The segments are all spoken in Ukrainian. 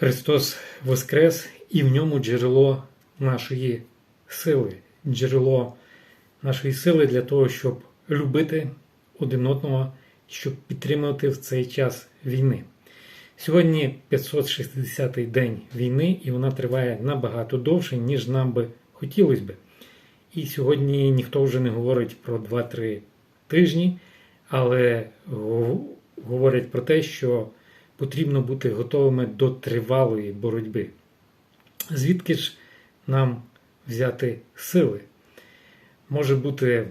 Христос Воскрес і в ньому джерело нашої сили, джерело нашої сили для того, щоб любити один одного, щоб підтримувати в цей час війни. Сьогодні 560-й день війни, і вона триває набагато довше, ніж нам би хотілося би. І сьогодні ніхто вже не говорить про 2-3 тижні, але говорять про те, що потрібно бути готовими до тривалої боротьби. Звідки ж нам взяти сили? Може бути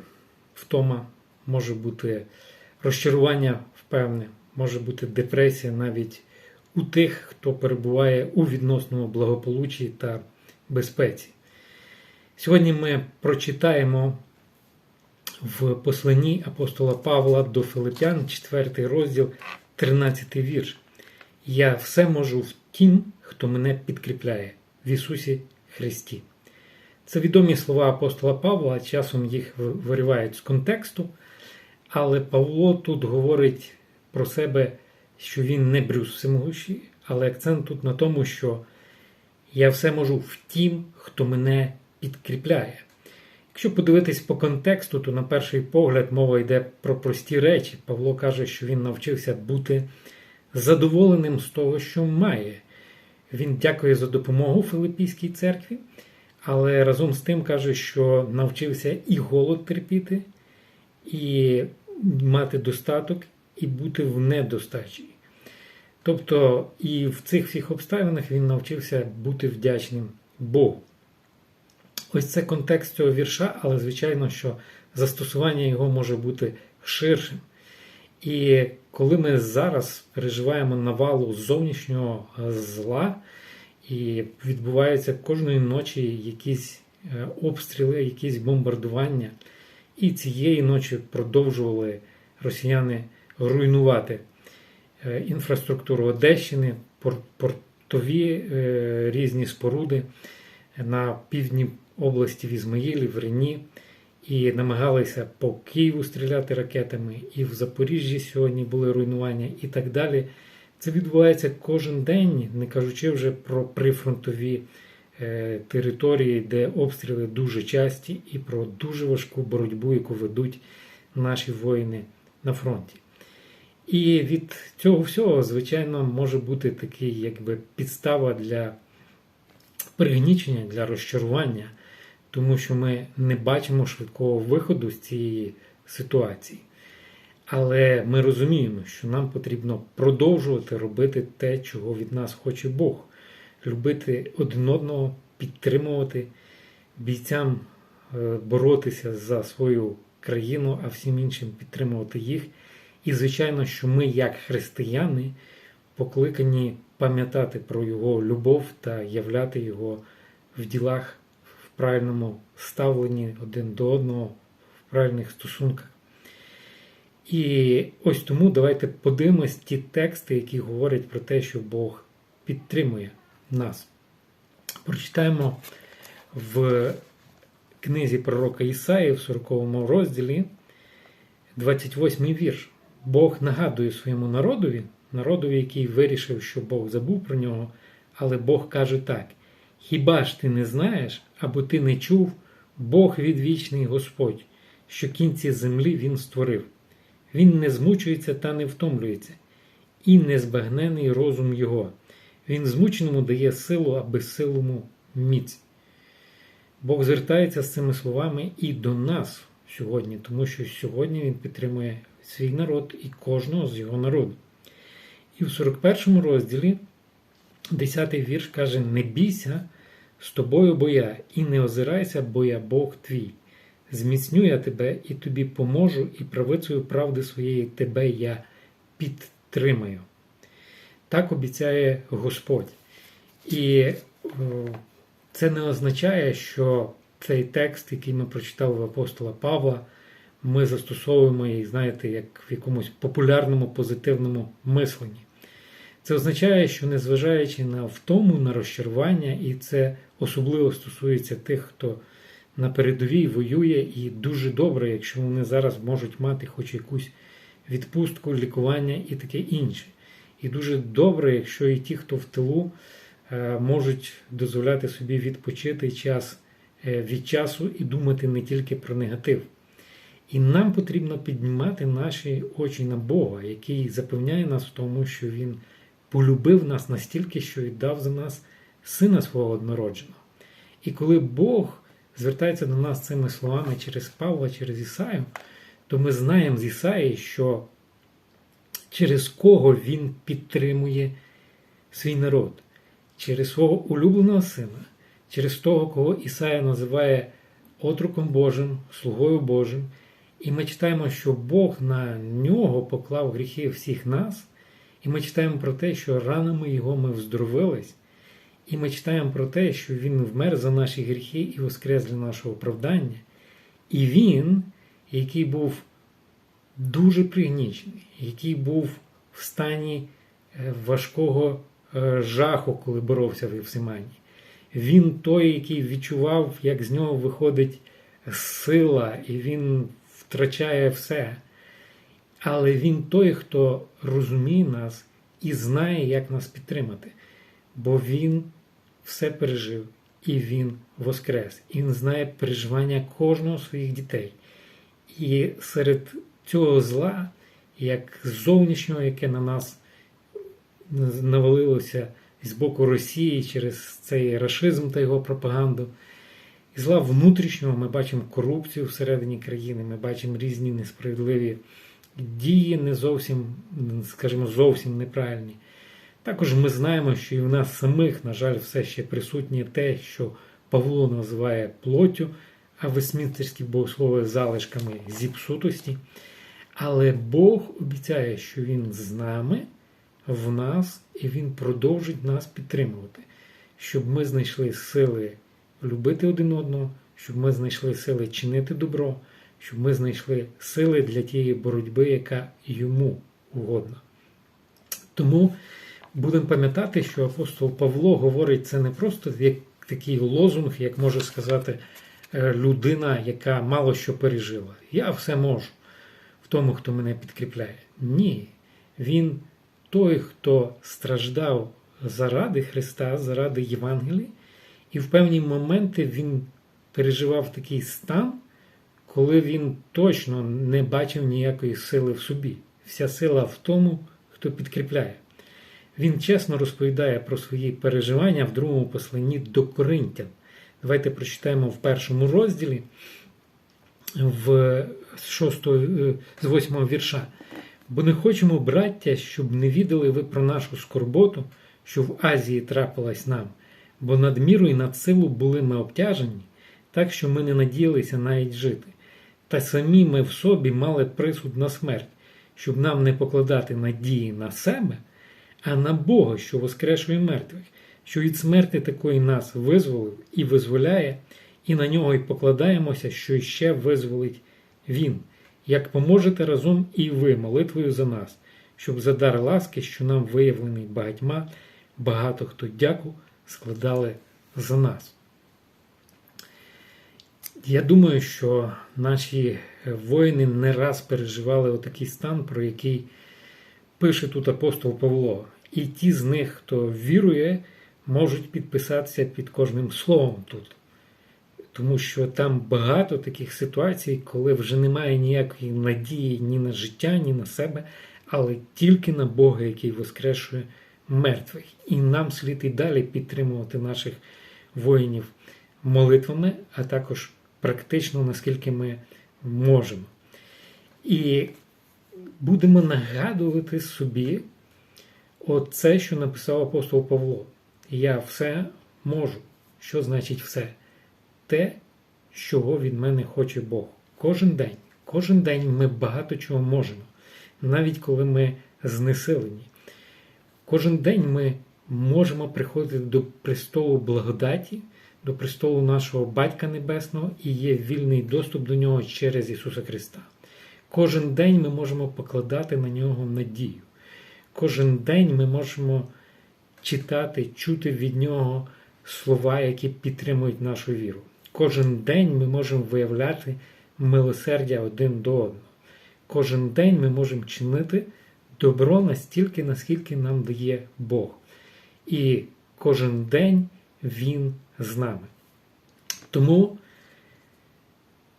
втома, може бути розчарування впевне, може бути депресія навіть у тих, хто перебуває у відносному благополуччі та безпеці. Сьогодні ми прочитаємо в посланні апостола Павла до Филип'ян, 4 розділ, 13 вірш. Я все можу в тім, хто мене підкріпляє в Ісусі Христі. Це відомі слова апостола Павла, часом їх виривають з контексту, але Павло тут говорить про себе, що він не Брюс всемогущий, але акцент тут на тому, що я все можу в тім, хто мене підкріпляє. Якщо подивитись по контексту, то на перший погляд мова йде про прості речі. Павло каже, що він навчився бути задоволеним з того, що має. Він дякує за допомогу Филиппійській церкві, але разом з тим каже, що навчився і голод терпіти, і мати достаток, і бути в недостачі. Тобто і в цих всіх обставинах він навчився бути вдячним Богу. Ось це контекст цього вірша, але звичайно, що застосування його може бути ширшим. І коли ми зараз переживаємо навалу зовнішнього зла, і відбуваються кожної ночі якісь е, обстріли, якісь бомбардування, і цієї ночі продовжували росіяни руйнувати е, інфраструктуру Одещини, портові е, різні споруди на півдні області в Ізмаїлі, в Рені, і намагалися по Києву стріляти ракетами, і в Запоріжжі сьогодні були руйнування і так далі. Це відбувається кожен день, не кажучи вже про прифронтові е, території, де обстріли дуже часті, і про дуже важку боротьбу, яку ведуть наші воїни на фронті. І від цього всього, звичайно, може бути такий, якби підстава для пригнічення, для розчарування, тому що ми не бачимо швидкого виходу з цієї ситуації. Але ми розуміємо, що нам потрібно продовжувати робити те, чого від нас хоче Бог, любити один одного, підтримувати бійцям е, боротися за свою країну, а всім іншим підтримувати їх. І, звичайно, що ми, як християни, покликані пам'ятати про його любов та являти його в ділах правильному ставленні один до одного, в правильних стосунках. І ось тому давайте подивимось ті тексти, які говорять про те, що Бог підтримує нас. Прочитаємо в книзі пророка Ісаї в 40 розділі 28 вірш. Бог нагадує своєму народові, народові, який вирішив, що Бог забув про нього, але Бог каже так: Хіба ж ти не знаєш, або ти не чув, Бог відвічний Господь, що кінці землі Він створив. Він не змучується та не втомлюється, і незбагнений розум Його. Він змученому дає силу, а безсилому міць. Бог звертається з цими словами і до нас сьогодні, тому що сьогодні Він підтримує свій народ і кожного з його народу. І в 41 розділі 10 вірш каже: Не бійся з тобою, бо я, і не озирайся, бо я Бог твій. Зміцню я тебе і тобі поможу, і правицею правди своєї тебе я підтримаю. Так обіцяє Господь. І о, це не означає, що цей текст, який ми прочитали в апостола Павла, ми застосовуємо її, знаєте, як в якомусь популярному позитивному мисленні. Це означає, що незважаючи на втому, на розчарування, і це особливо стосується тих, хто на передовій воює, і дуже добре, якщо вони зараз можуть мати хоч якусь відпустку, лікування і таке інше. І дуже добре, якщо і ті, хто в тилу, е, можуть дозволяти собі відпочити час е, від часу і думати не тільки про негатив. І нам потрібно піднімати наші очі на Бога, який запевняє нас в тому, що Він полюбив нас настільки, що віддав за нас сина свого однородженого. І коли Бог звертається до нас цими словами через Павла, через Ісаю, то ми знаємо з Ісаї, що через кого Він підтримує свій народ, через свого улюбленого сина, через того, кого Ісая називає отруком Божим, слугою Божим. І ми читаємо, що Бог на нього поклав гріхи всіх нас. І ми читаємо про те, що ранами Його ми вздоровились. І ми читаємо про те, що Він вмер за наші гріхи і воскрес для нашого оправдання. І Він, який був дуже пригнічений, який був в стані е, важкого е, жаху, коли боровся в Євсимані. Він той, який відчував, як з нього виходить сила, і він втрачає все. Але він той, хто розуміє нас і знає, як нас підтримати. Бо він все пережив і він воскрес. І він знає переживання кожного своїх дітей. І серед цього зла, як зовнішнього, яке на нас навалилося з боку Росії через цей рашизм та його пропаганду. І зла внутрішнього ми бачимо корупцію всередині країни, ми бачимо різні несправедливі дії, не зовсім, скажімо, зовсім неправильні. Також ми знаємо, що і в нас самих, на жаль, все ще присутнє те, що Павло називає плоттю, а весмінстерські богослови залишками зіпсутості. Але Бог обіцяє, що Він з нами, в нас, і Він продовжить нас підтримувати, щоб ми знайшли сили любити один одного, щоб ми знайшли сили чинити добро, щоб ми знайшли сили для тієї боротьби, яка йому угодна. Тому будемо пам'ятати, що апостол Павло говорить це не просто як такий лозунг, як може сказати е, людина, яка мало що пережила. Я все можу в тому, хто мене підкріпляє. Ні. Він той, хто страждав заради Христа, заради Євангелії, і в певні моменти він переживав такий стан, коли він точно не бачив ніякої сили в собі. Вся сила в тому, хто підкріпляє. Він чесно розповідає про свої переживання в другому посланні до Коринтян. Давайте прочитаємо в першому розділі в 6, з 8 вірша. Бо не хочемо, браття, щоб не відали ви про нашу скорботу, що в Азії трапилась нам, бо надміру і над силу були ми обтяжені, так що ми не надіялися навіть жити. Та самі ми в собі мали присуд на смерть, щоб нам не покладати надії на себе, а на Бога, що воскрешує мертвих, що від смерти такої нас визволив і визволяє, і на нього й покладаємося, що іще визволить Він, як поможете разом і ви молитвою за нас, щоб за дар ласки, що нам виявлений багатьма, багато хто дяку складали за нас. Я думаю, що наші воїни не раз переживали отакий стан, про який пише тут апостол Павло. І ті з них, хто вірує, можуть підписатися під кожним словом тут. Тому що там багато таких ситуацій, коли вже немає ніякої надії ні на життя, ні на себе, але тільки на Бога, який воскрешує мертвих. І нам слід і далі підтримувати наших воїнів молитвами, а також практично, наскільки ми можемо. І будемо нагадувати собі оце, що написав апостол Павло. Я все можу. Що значить все? Те, чого від мене хоче Бог. Кожен день. Кожен день ми багато чого можемо, навіть коли ми знесилені. Кожен день ми можемо приходити до престолу благодаті, до престолу нашого Батька Небесного і є вільний доступ до нього через Ісуса Христа. Кожен день ми можемо покладати на нього надію. Кожен день ми можемо читати, чути від Нього слова, які підтримують нашу віру. Кожен день ми можемо виявляти милосердя один до одного. Кожен день ми можемо чинити добро настільки, наскільки нам дає Бог. І кожен день Він з нами. Тому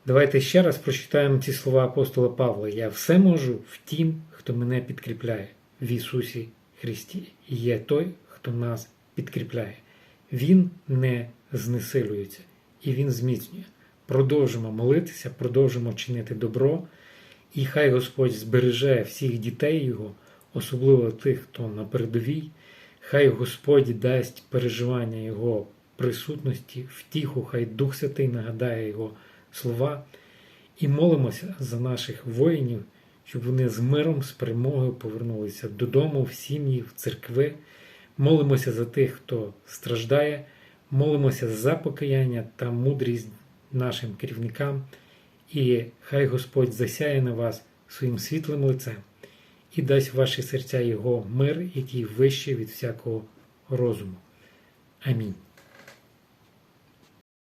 давайте ще раз прочитаємо ці слова апостола Павла. Я все можу в тім, хто мене підкріпляє в Ісусі Христі. І є той, хто нас підкріпляє. Він не знесилюється і Він зміцнює. Продовжимо молитися, продовжимо чинити добро, і хай Господь збереже всіх дітей Його, особливо тих, хто на передовій. Хай Господь дасть переживання Його присутності, втіху, хай Дух Святий нагадає Його слова. І молимося за наших воїнів, щоб вони з миром, з перемогою повернулися додому, в сім'ї, в церкви. Молимося за тих, хто страждає, молимося за покаяння та мудрість нашим керівникам. І хай Господь засяє на вас своїм світлим лицем і дасть в ваші серця Його мир, який вищий від всякого розуму. Амінь.